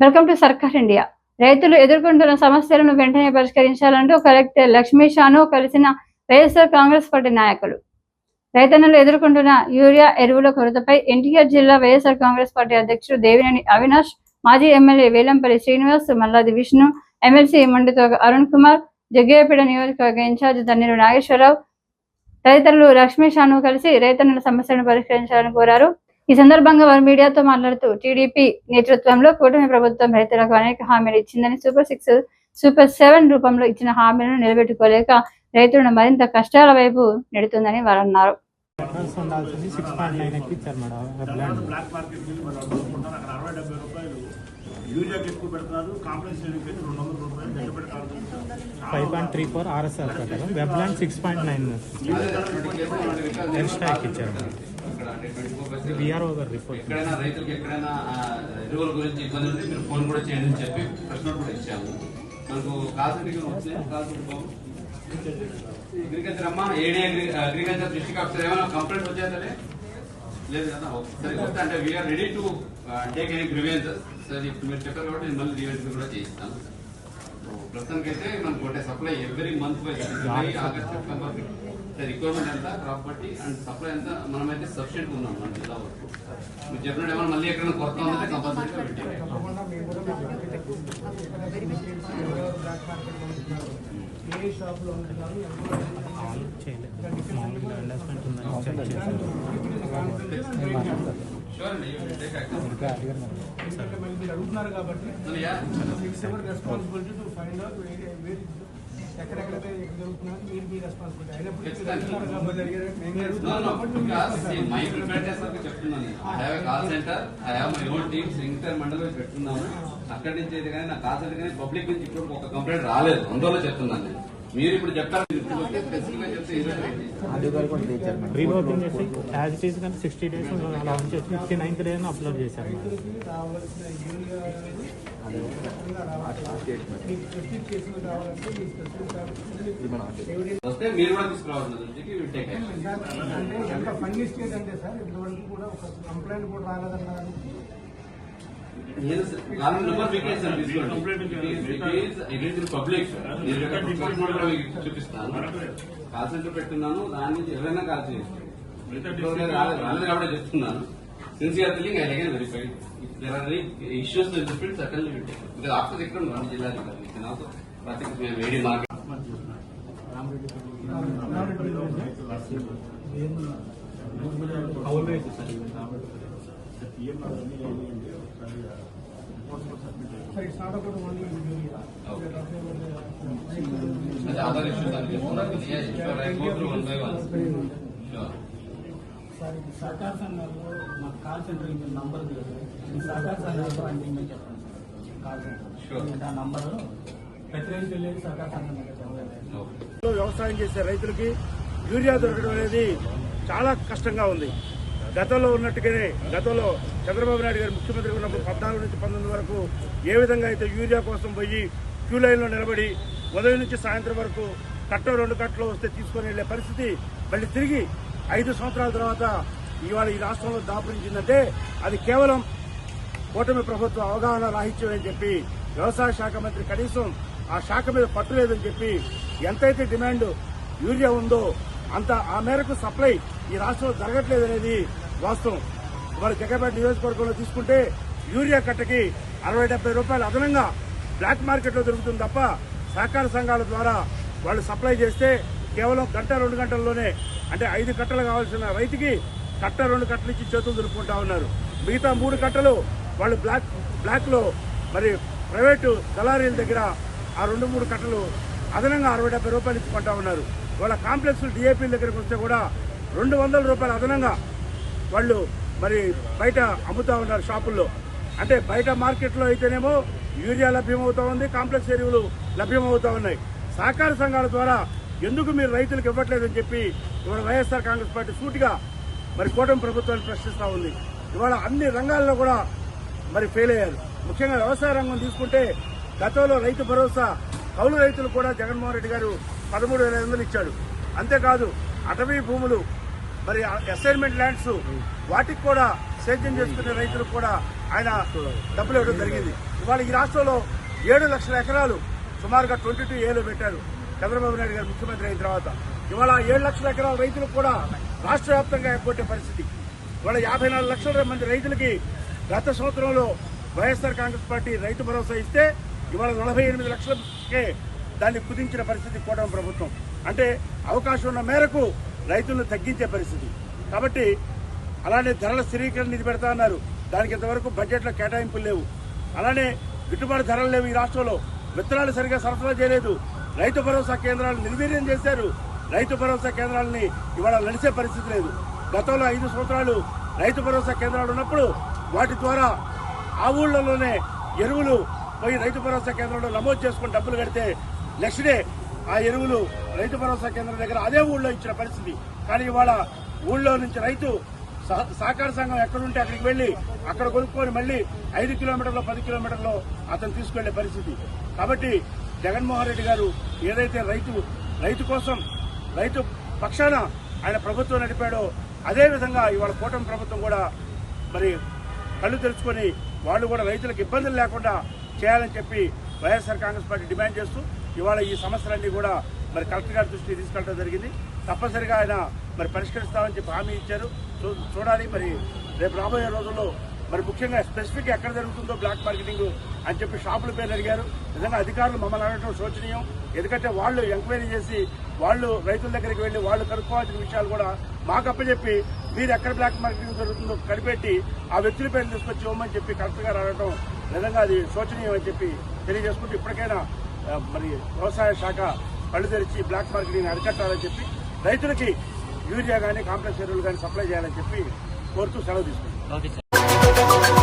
Welcome to సర్కార్ India. రైతులు ఎదుర్కొంటున్న సమస్యలను వెంటనే పరిష్కరించాలంటూ కలెక్టర్ లక్ష్మీ షాను కలిసిన వైఎస్ఆర్ కాంగ్రెస్ పార్టీ నాయకులు. రైతన్నలు ఎదుర్కొంటున్న యూరియా ఎరువుల కొరతపై ఎన్టీఆర్ జిల్లా వైఎస్ఆర్ కాంగ్రెస్ పార్టీ అధ్యక్షుడు దేవినేని అవినాష్ మాజీ ఎమ్మెల్యే వేలంపల్లి శ్రీనివాస్ మల్లాది విష్ణు ఎమ్మెల్సీ మండితో అరుణ్ కుమార్ జగ్గయ్యపేట నియోజకవర్గ ఇన్ఛార్జ్ తన్నీరు నాగేశ్వరరావు తదితరులు లక్ష్మీ షాను కలిసి రైతన్నుల సమస్యలను పరిష్కరించాలని కోరారు. ఈ సందర్భంగా వారు మీడియాతో మాట్లాడుతూ టీడీపీ నేతృత్వంలో కూటమి ప్రభుత్వం రైతులకు అనేక హామీలు ఇచ్చిందని సూపర్ సిక్స్ సూపర్ సెవెన్ రూపంలో ఇచ్చిన హామీలను నిలబెట్టుకోలేక రైతులను మరింత కష్టాల వైపు నెడుతుందని వారు అన్నారు. యూరియాకి ఎక్కువ పెడుతున్నారు కాంప్లెక్స్ రెండు వందల రూపాయలు పెడతారు. Five point three four RSR six point nine ఎక్కడైనా రైతులకు ఎక్కడైనా ఎరువుల గురించి ఇబ్బంది ఉంటే మీరు ఫోన్ కూడా చేయండి అని చెప్పి ప్రశ్న కూడా ఇచ్చాము. మనకు కాల్సెంట్కి వచ్చినాయి కాల్సెంట్ అగ్రికల్చర్ అమ్మా ఏడే అగ్రికల్చర్ డిస్ట్రిక్ట్ ఆఫీసర్ ఏమైనా కంప్లైంట్ వచ్చేదలే లేదు కదా ఒకసారి వస్తే అంటే we are ready to take any grievances సరే ఇప్పుడు మీరు చెప్పారు కాబట్టి మళ్ళీ గ్రివియన్స్ కూడా చేయిస్తాను. ప్రస్తుతానికి అయితే మనకు ఒకటే supply every month July August September requirement ఎంత ప్రాపర్టీ అండ్ సప్లై ఎంత మనమైతే సఫిషియెంట్ ఉన్నాం మన జిల్లా వరకు. మీరు చెప్పినట్టు ఏమైనా మళ్ళీ ఎక్కడైనా కొత్త ఉందంటే కంపల్సరీగా పెట్టేయాలి చేయలేదు మామూలుగా అండర్స్టాండ్ ఉందని చెక్ చేశారు మీరు అడుగుతున్నారు కాబట్టి. It's responsibility to find out ఎక్కడెక్కడైతే జరుగుతున్నారు మీరు మీ రెస్పాన్సిబిలిటీ అయినప్పుడు చెప్తున్నాను మండలం పెట్టుకున్నాము అక్కడి నుంచి అయితే కానీ నా కాల్ సెంటర్ కానీ పబ్లిక్ నుంచి ఇప్పుడు ఒక కంప్లైంట్ రాలేదు. అందువల్ల చెప్తున్నాను నేను. మీరు ఇప్పుడు చెప్పారు స్పెసిఫిక్గా చెప్తే ఈ రోజు ఏంటి? రీవర్కింగ్ చేసి యాజ్ ఇట్ ఈస్ కానీ సిక్స్టీ డేస్ అలా ఉంచేసి ఫిఫ్టీ నైన్త్ డే అప్లోడ్ చేశారు వస్తే మీరు కూడా. అంటే ఎంత ఫన్నీ స్టేట్ అంటే సార్ ఇంతవరకు కూడా ఒక కంప్లైంట్ కూడా రాలేదన్నారు. చూపిస్తాను కాల్ సెంటర్ పెట్టున్నాను. దాని నుంచి ఎవరైనా కాల్ కాబట్టి చెప్తున్నాను. Sincere feeling I again verify there are issues different suddenly వింటే బికాస్ ఆఫ్టర్ ఇక్కడ రెండు జిల్లా ప్రతి వేడి మార్కెట్ సార్ సార్ ఇది సహకార సంఘాల్లో మాకు కాల్ సెంటర్ మీ నంబర్ ఈ సహకార సంఘాల్లో అన్ని మీరు చెప్పండి కాల్ సెంటర్ ఆ నంబర్ ప్రతిరోజు వెళ్ళేది సహకార సంఘం వ్యవసాయం చేసే రైతులకి యూరియా దొరకడం అనేది చాలా కష్టంగా ఉంది. గతంలో ఉన్నట్టుగానే గతంలో చంద్రబాబు నాయుడు గారు ముఖ్యమంత్రి ఉన్నప్పుడు పద్నాలుగు నుంచి పంతొమ్మిది వరకు ఏ విధంగా అయితే యూరియా కోసం పోయి క్యూ లైన్లో నిలబడి ఉదయం నుంచి సాయంత్రం వరకు కట్ట రెండు కట్టలు వస్తే తీసుకొని వెళ్ళే పరిస్థితి మళ్ళీ తిరిగి ఐదు సంవత్సరాల తర్వాత ఇవాళ ఈ రాష్ట్రంలో దాపురించిందంటే అది కేవలం కూటమి ప్రభుత్వం అవగాహన రాహిత్యం అని చెప్పి వ్యవసాయ శాఖ మంత్రి కనీసం ఆ శాఖ మీద పట్టు లేదని చెప్పి ఎంతైతే డిమాండ్ యూరియా ఉందో అంత ఆ మేరకు సప్లై ఈ రాష్ట్రంలో జరగట్లేదనేది వాస్తవం. ఇవాళ జగపేట నియోజకవర్గంలో తీసుకుంటే యూరియా కట్టకి అరవై డెబ్బై రూపాయలు అదనంగా బ్లాక్ మార్కెట్లో దొరుకుతుంది తప్ప సహకార సంఘాల ద్వారా వాళ్ళు సప్లై చేస్తే కేవలం గంట రెండు గంటల్లోనే అంటే ఐదు కట్టలు కావాల్సిన రైతుకి కట్ట రెండు కట్టలు ఇచ్చి చేతులు దులుపుకుంటా ఉన్నారు. మిగతా మూడు కట్టలు వాళ్ళు బ్లాక్ బ్లాక్లో మరి ప్రైవేటు దళారీల దగ్గర ఆ రెండు మూడు కట్టలు అదనంగా అరవై డెబ్బై రూపాయలు ఇచ్చుకుంటా ఉన్నారు. వాళ్ళ కాంప్లెక్స్ డిఏపీల దగ్గరకు వస్తే కూడా రెండు వందల రూపాయలు అదనంగా వాళ్ళు మరి బయట అమ్ముతా ఉన్నారు షాపుల్లో. అంటే బయట మార్కెట్లో అయితేనేమో యూరియా లభ్యమవుతూ ఉంది కాంప్లెక్స్ ఎరువులు లభ్యమవుతూ ఉన్నాయి. సహకార సంఘాల ద్వారా ఎందుకు మీరు రైతులకు ఇవ్వట్లేదని చెప్పి ఇవాళ వైఎస్ఆర్ కాంగ్రెస్ పార్టీ సూటిగా మరి కూటమి ప్రభుత్వాన్ని ప్రశ్నిస్తూ ఉంది. ఇవాళ అన్ని రంగాల్లో కూడా మరి ఫెయిల్ అయ్యారు. ముఖ్యంగా వ్యవసాయ రంగం తీసుకుంటే గతంలో రైతు భరోసా కౌలు రైతులు కూడా జగన్మోహన్ రెడ్డి గారు పదమూడు వేల ఐదు వందలు ఇచ్చాడు. అంతేకాదు అటవీ భూములు మరి అసైన్మెంట్ ల్యాండ్స్ వాటికి కూడా సేద్యం చేసుకునే రైతులకు కూడా ఆయన డబ్బులు ఇవ్వడం జరిగింది. ఇవాళ ఈ రాష్ట్రంలో ఏడు లక్షల ఎకరాలు సుమారుగా ట్వంటీ టూ ఏలో పెట్టారు చంద్రబాబు నాయుడు గారు ముఖ్యమంత్రి అయిన తర్వాత. ఇవాళ ఏడు లక్షల ఎకరాల రైతులకు కూడా రాష్ట్ర వ్యాప్తంగా ఎగ్గొట్టే పరిస్థితి. ఇవాళ యాభై నాలుగు లక్షల మంది రైతులకి గత సంవత్సరంలో వైఎస్ఆర్ కాంగ్రెస్ పార్టీ రైతు భరోసా ఇస్తే ఇవాళ నలభై ఎనిమిది లక్షలకే దాన్ని కుదించిన పరిస్థితి కూటమి ప్రభుత్వం. అంటే అవకాశం ఉన్న మేరకు రైతులను తగ్గించే పరిస్థితి. కాబట్టి అలానే ధరల స్థిరీకరణ నిధి పెడతా అన్నారు. దానికి ఇంతవరకు బడ్జెట్లో కేటాయింపులు లేవు. అలానే గిట్టుబాటు ధరలు లేవు ఈ రాష్ట్రంలో. విత్తనాలు సరిగా సరఫరా చేయలేదు. రైతు భరోసా కేంద్రాలు నిర్వీర్యం చేశారు. రైతు భరోసా కేంద్రాలని ఇవాళ నడిచే పరిస్థితి లేదు. గతంలో ఐదు సంవత్సరాలు రైతు భరోసా కేంద్రాలు ఉన్నప్పుడు వాటి ద్వారా ఆ ఊళ్ళలోనే ఎరువులు పోయి రైతు భరోసా కేంద్రంలో నమోదు చేసుకుని డబ్బులు కడితే నెక్స్ట్ డే ఆ ఎరువులు రైతు భరోసా కేంద్రం దగ్గర అదే ఊళ్ళో ఇచ్చిన పరిస్థితి. కానీ ఇవాళ ఊళ్ళో నుంచి రైతు సహ- సహకార సంఘం ఎక్కడుంటే అక్కడికి వెళ్ళి అక్కడ కొనుక్కొని మళ్ళీ ఐదు కిలోమీటర్లు పది కిలోమీటర్లు అతను తీసుకెళ్ళే పరిస్థితి. కాబట్టి జగన్మోహన్ రెడ్డి గారు ఏదైతే రైతు రైతు కోసం రైతు పక్షాన ఆయన ప్రభుత్వం నడిపాడో అదే విధంగా ఇవాళ కూటమి ప్రభుత్వం కూడా మరి కళ్ళు తెరుచుకొని వాళ్ళు కూడా రైతులకు ఇబ్బందులు లేకుండా చేయాలని చెప్పి వైఎస్ఆర్ కాంగ్రెస్ పార్టీ డిమాండ్ చేస్తూ ఇవాళ ఈ సమస్యలన్నీ కూడా మరి కలెక్టర్ గారి దృష్టికి తీసుకెళ్ళడం జరిగింది. తప్పనిసరిగా ఆయన మరి పరిష్కరిస్తామని చెప్పి హామీ ఇచ్చారు. చూ- చూడాలి మరి రేపు రాబోయే రోజుల్లో మరి ముఖ్యంగా స్పెసిఫిక్ ఎక్కడ జరుగుతుందో బ్లాక్ మార్కెటింగ్ అని చెప్పి షాపుల పేరు అడిగారు. నిజంగా అధికారులు మమ్మల్ని అడగడం శోచనీయం. ఎందుకంటే వాళ్ళు ఎంక్వైరీ చేసి వాళ్ళు రైతుల దగ్గరికి వెళ్ళి వాళ్ళు కనుక్కోవాల్సిన విషయాలు కూడా మాకు అప్పచెప్పి మీరు ఎక్కడ బ్లాక్ మార్కెటింగ్ జరుగుతుందో కనిపెట్టి ఆ వ్యక్తుల పేరు తీసుకొచ్చి ఇవ్వమని చెప్పి కలెక్టర్ గారు అడగడం నిజంగా అది శోచనీయం అని చెప్పి తెలియజేసుకుంటూ ఇప్పటికైనా మరి వ్యవసాయ శాఖ కళ్ళు తెరిచి బ్లాక్ మార్కెటింగ్ అరికట్టాలని చెప్పి రైతులకి యూరియా కానీ కాంప్లెక్స్ ఎరువులు కానీ సప్లై చేయాలని చెప్పి కోరుతూ సెలవు తీసుకుంటాం